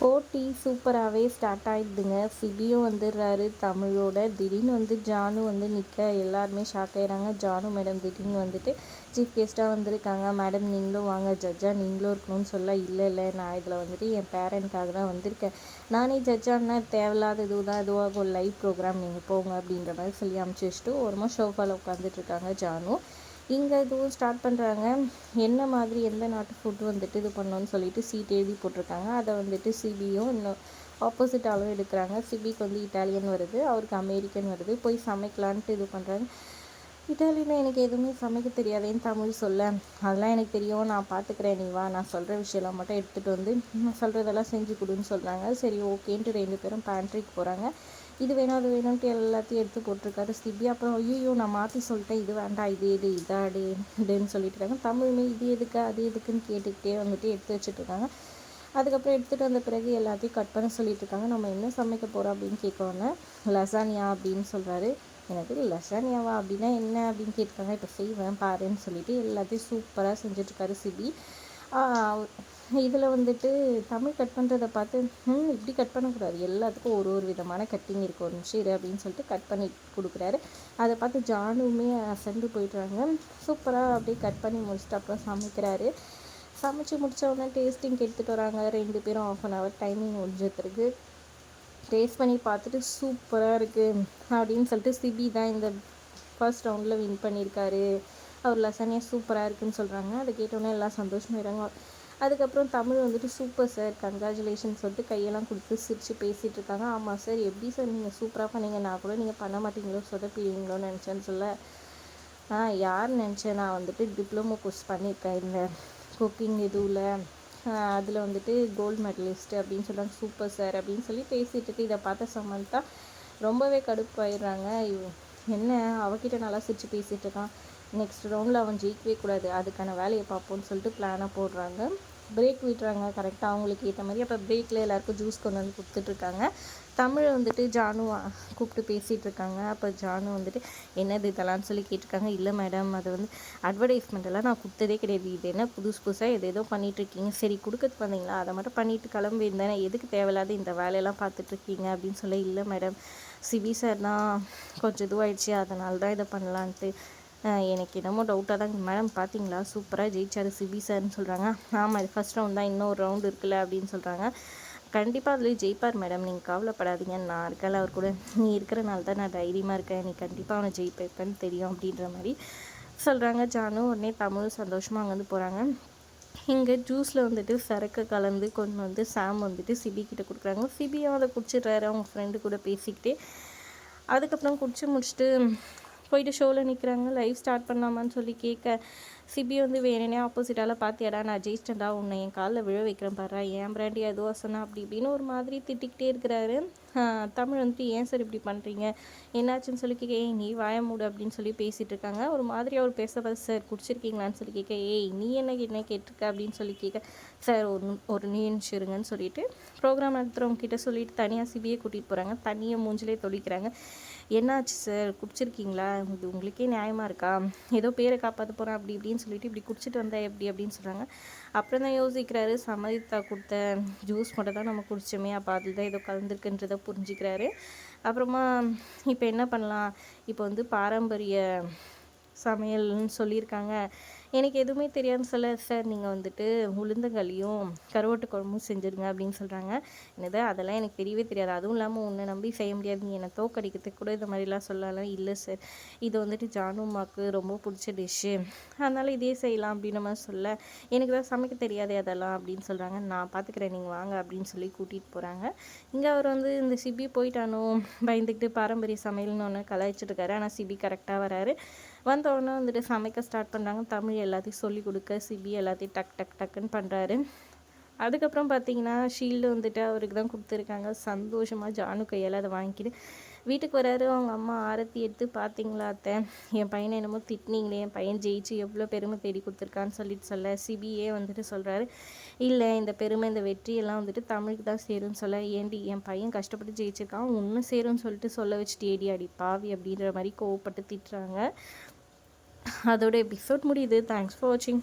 போட்டி சூப்பராகவே ஸ்டார்ட் ஆகிடுதுங்க சிபியும் வந்துடுறாரு தமிழோட. திடீர்னு வந்து ஜானு வந்து நிற்க எல்லாருமே ஷாக் ஆகிறாங்க ஜானு மேடம் திடீர்னு வந்துட்டு சீஃப் கெஸ்ட்டாக வந்திருக்காங்க. மேடம் நீங்களும் வாங்க. ஜட்ஜாக நீங்களும் இருக்கணும்னு சொல்ல இல்லை இல்லை. நான் இதில் வந்துட்டு என் பேரண்ட்காக தான் வந்திருக்கேன். நானே ஜட்ஜானா தேவையில்லாத இது தான் இதுவாக ஒரு லைவ் ப்ரோக்ராம் நீங்கள் போங்க அப்படின்ற மாதிரி சொல்லி அமுச்சு வச்சுட்டு ஓரமாக ஷோஃபாவில் உட்காந்துட்ருக்காங்க ஜானு. இங்கே இதுவும் ஸ்டார்ட் பண்ணுறாங்க என்ன மாதிரி எந்த நாட்டு ஃபுட் வந்துட்டு இது பண்ணோன்னு சொல்லிட்டு சீட் எழுதி போட்டிருக்காங்க. அதை வந்துட்டு சிபியும் இன்னும் ஆப்போசிட் ஆளும் எடுக்கிறாங்க. சிபிக்கு வந்து இட்டாலியன் வருது அவருக்கு அமெரிக்கன் வருது. போய் சமைக்கலான்ட்டு இது பண்ணுறாங்க இட்டாலியில் எனக்கு எதுவுமே சமைக்க தெரியாதேன்னு தமிழ் சொல்ல. அதெல்லாம் எனக்கு தெரியும். நான் பார்த்துக்கிறேன் நீ வா. நான் சொல்கிற விஷயம்லாம் மட்டும் எடுத்துகிட்டு வந்து நான் சொல்கிறதெல்லாம் செஞ்சு கொடுன்னு சொல்கிறாங்க சரி ஓகேன்ட்டு ரெண்டு பேரும் பேண்ட்ரிக்கு போகிறாங்க இது வேணும் அது வேணும்ட்டு எல்லாத்தையும் எடுத்து போட்டிருக்காரு. சிபி அப்புறம் ஐயோ நான் மாற்றி சொல்லிட்டேன். இது வேண்டாம் இது எது இதாடு இதுன்னு சொல்லிட்டு இருக்காங்க. தமிழுமே இது எதுக்கு அது எதுக்குன்னு கேட்டுக்கிட்டே வந்துட்டு எடுத்து வச்சுட்ருக்காங்க அதுக்கப்புறம் எடுத்துகிட்டு வந்த பிறகு எல்லாத்தையும் கட் பண்ண சொல்லிட்டு இருக்காங்க. நம்ம என்ன சமைக்க போகிறோம் அப்படின்னு கேட்கவோன்னே லசானியா அப்படின்னு சொல்கிறாரு எனக்கு லசானியாவா அப்படின்னா என்ன அப்படின்னு கேட்டிருக்காங்க இப்போ செய்வேன் பாருன்னு சொல்லிட்டு எல்லாத்தையும் சூப்பராக செஞ்சிட்ருக்காரு சிபி. இதில் வந்துட்டு தமிழ் கட் பண்ணுறத பார்த்து இப்படி கட் பண்ணக்கூடாது. எல்லாத்துக்கும் ஒரு ஒரு விதமான கட்டிங் இருக்கும் ஒரு நிமிஷம் அப்படின்னு சொல்லிட்டு கட் பண்ணி கொடுக்குறாரு. அதை பார்த்து ஜானுமே அசந்து போயிடுறாங்க. சூப்பராக அப்படியே கட் பண்ணி முடிச்சுட்டு அப்புறம் சமைக்கிறாரு. சமைச்சு முடித்தவொடனே டேஸ்டிங் எடுத்துகிட்டு வராங்க. ரெண்டு பேரும் ஆஃப் அன் ஹவர் டைமிங் முடிஞ்சதுக்கு டேஸ்ட் பண்ணி பார்த்துட்டு சூப்பராக இருக்குது அப்படின்னு சொல்லிட்டு சிபி தான் இந்த ஃபர்ஸ்ட் ரவுண்டில் வின் பண்ணியிருக்காரு. அவர் லசானியா சூப்பராக இருக்குன்னு சொல்கிறாங்க அதை கேட்டோன்னே எல்லாம் சந்தோஷமாயிடுறாங்க அதுக்கப்புறம் தமிழ் வந்துட்டு சூப்பர் சார் கங்க்ராச்சுலேஷன் சொல்லிட்டு கையெல்லாம் கொடுத்து சிரித்து பேசிகிட்டு இருக்காங்க. ஆமாம் சார் எப்படி சார் நீங்கள் சூப்பராக பண்ணீங்க நான் கூட நீங்கள் பண்ண மாட்டீங்களோ சொதப்பிடுவீங்களோன்னு நினச்சேன்னு சொல்ல. ஆ யார் நினச்சேன்? நான் வந்துட்டு டிப்ளமோ கோர்ஸ் பண்ணியிருக்கேன் இந்த குக்கிங் இதுவில் அதில் வந்துட்டு கோல்டு மெடலிஸ்ட்டு அப்படின்னு சொல்கிறாங்க சூப்பர் சார் அப்படின்னு சொல்லி பேசிகிட்டு இருக்கு. இதை பார்த்த சமந்தா ரொம்பவே கடுப்பாயிடுறாங்க. என்ன? அவகிட்ட நல்லா சிரித்து பேசிகிட்டு இருக்கான். நெக்ஸ்ட் ரவுண்டில் அவன் ஜெயிக்கவே கூடாது. அதுக்கான வேலையை பார்ப்போம்னு சொல்லிட்டு பிளானை போடுறாங்க. பிரேக் விட்டுறாங்க கரெக்டாக அவங்களுக்கு ஏற்ற மாதிரி அப்போ பிரேக்கில் எல்லாேருக்கும் ஜூஸ் கொண்டு வந்து கொடுத்துட்ருக்காங்க. தமிழ் வந்துட்டு ஜானு கூப்பிட்டு பேசிகிட்டு இருக்காங்க அப்போ ஜானு வந்துட்டு என்னது இதெல்லாம்? சொல்லி கேட்டிருக்காங்க. இல்லை மேடம் அது வந்து அட்வர்டைஸ்மெண்ட் எல்லாம் நான் கொடுத்ததே கிடையாது. இது என்ன புதுசு புதுசாக எது ஏதோ பண்ணிகிட்ருக்கீங்க சரி கொடுக்கறது வந்தீங்களா? அதை மட்டும் பண்ணிட்டு கிளம்பியிருந்தேன் எதுக்கு தேவையில்லாத இந்த வேலையெல்லாம் பார்த்துட்ருக்கீங்க? அப்படின்னு சொல்ல இல்லை மேடம் சிவி சார் தான் கொஞ்சம் இதுவாகிடுச்சு அதனால தான் இதை பண்ணலான்ட்டு. எனக்கு என்னமோ டவுட்டாக தான் மேடம் பார்த்தீங்களா சூப்பராக ஜெயிச்சார் சிபி சார்னு சொல்கிறாங்க ஆமாம் இது ஃபஸ்ட் ரவுண்ட் தான். இன்னொரு ரவுண்டு இருக்குல்ல அப்படின்னு சொல்கிறாங்க கண்டிப்பாக அதில் ஜெயிப்பார் மேடம் நீங்கள் கவலைப்படாதீங்க. நான் இருக்கல அவர் கூட. நீ இருக்கிறனால தான் நான் தைரியமாக இருக்கேன். நீ கண்டிப்பாக அவனை ஜெயிப்பேன்னு தெரியும் அப்படின்ற மாதிரி சொல்கிறாங்க ஜானு உடனே தமிழ் சந்தோஷமாக அங்கே வந்து போகிறாங்க இங்கே ஜூஸில் வந்துட்டு சரக்கு கலந்து கொண்டு வந்து சாம் வந்துட்டு சிபி கிட்ட கொடுக்குறாங்க. சிபியும் அதை குடிச்சிடுறாரு. அவங்க ஃப்ரெண்டு கூட பேசிக்கிட்டே. அதுக்கப்புறம் குடிச்சு முடிச்சுட்டு போயிட்டு ஷோவில் நிற்கிறாங்க லைவ் ஸ்டார்ட் பண்ணலாமான்னு சொல்லி கேட்க சிபி வந்து வேணுனே ஆப்போசிட்டால் பார்த்தியாடா நான் ஜெயிச்சிட்டேன்டா உன்னை என் காலில் விழ வைக்கிறேன் பாரு ஏன் பிராண்டி எதுவாக சொன்னா அப்படி இப்படின்னு ஒரு மாதிரி திட்டிக்கிட்டே இருக்கிறாரு. தமிழ் வந்துட்டு ஏன் சார் இப்படி பண்ணுறீங்க என்னாச்சுன்னு சொல்லி கேட்க ஏய் நீ வாய மூடு அப்படின்னு சொல்லி பேசிகிட்டு இருக்காங்க. ஒரு மாதிரி அவர் பேச சார் குடிச்சிருக்கீங்களான்னு சொல்லி கேட்க ஏய் நீ என்ன என்ன கேட்டிருக்க? அப்படின்னு சொல்லி கேட்க சார் ஒரு ஒரு நிமிஷம் இருங்கன்னு சொல்லிட்டு ப்ரோக்ராம் நடத்துகிறவங்க கிட்ட சொல்லிட்டு தனியாக சிபியை கூட்டிகிட்டு போகிறாங்க தனியாக மூஞ்சிலே தொழிக்கிறாங்க என்னாச்சு சார்? குடிச்சிருக்கீங்களா? இது உங்களுக்கே நியாயமாக இருக்கா? ஏதோ பேரை காப்பாற்ற போகிறேன் அப்படி இப்படின்னு சொல்லிட்டு இப்படி குடிச்சிட்டு வந்தால் எப்படி அப்படின்னு சொல்கிறாங்க அப்புறம் தான் யோசிக்கிறாரு சமதித்தா கொடுத்த ஜூஸ் மட்டும் தான் நம்ம குடிச்சோமே அப்போ அதில் தான் ஏதோ கலந்துருக்குன்றதை புரிஞ்சுக்கிறாரு. அப்புறமா இப்போ என்ன பண்ணலாம்? இப்போ வந்து பாரம்பரிய சமையல்னு சொல்லியிருக்காங்க. எனக்கு எதுவுமே தெரியாதுன்னு சொல்ல சார் நீங்கள் வந்துட்டு உளுந்தங்களியும் கருவாட்டு குழம்பும் செஞ்சுருங்க அப்படின்னு சொல்கிறாங்க என்னது? அதெல்லாம் எனக்கு தெரியவே தெரியாது. அதுவும் இல்லாமல் உன்னை நம்பி செய்ய முடியாது. நீ என்னை தோக்கடிக்கிறதுக்கு கூட இது மாதிரிலாம் சொல்லலாம். இல்லை சார். இது வந்துட்டு ஜானுமாக்கு ரொம்ப பிடிச்ச டிஷ்ஷு அதனால் இதே செய்யலாம் அப்படின்னு நம்ம சொல்ல எனக்கு தான் சமைக்க தெரியாது அதெல்லாம் அப்படின்னு சொல்கிறாங்க நான் பார்த்துக்கிறேன் நீங்கள் வாங்க அப்படின்னு சொல்லி கூட்டிகிட்டு போகிறாங்க இங்கே அவர் வந்து இந்த சிபி போயிட்டானோ பயந்துக்கிட்டு பாரம்பரிய சமையல்னு ஒன்று கலாய்ச்சிட்டு ஆனால் சிபி கரெக்டாக வராரு. வந்த உடனே வந்துட்டு சமைக்க ஸ்டார்ட் பண்ணுறாங்க தமிழ் எல்லாத்தையும் சொல்லி கொடுக்க சிபி எல்லாத்தையும் டக் டக் டக்குன்னு பண்ணுறாரு அதுக்கப்புறம் பார்த்தீங்கன்னா ஷீல்டு வந்துட்டு அவருக்கு தான் கொடுத்துருக்காங்க. சந்தோஷமாக ஜானு கையால் அதை வாங்கிக்கிட்டு வீட்டுக்கு வராரு அவங்க அம்மா ஆரத்தி எடுத்து பார்த்தீங்களா அத்தை? என் பையனை என்னமோ திட்டினீங்களே என் பையன் ஜெயிச்சு எவ்வளோ பெருமை தேடி கொடுத்துருக்கான்னு சொல்லிட்டு சொல்ல சிபிஏ வந்துட்டு சொல்கிறாரு இல்லை இந்த பெருமை இந்த வெற்றியெல்லாம் வந்துட்டு தமிழுக்கு தான் சேரும்னு சொல்ல ஏண்டி என் பையன் கஷ்டப்பட்டு ஜெயிச்சிருக்கான் ஒன்றும் சேரும்னு சொல்லிட்டு சொல்ல வச்சுட்டு ஏடி அடி பாவி அப்படின்ற மாதிரி கோவப்பட்டு திட்டுறாங்க. அதோட எபிசோட் முடியுது. தேங்க்ஸ் ஃபார் வாட்சிங்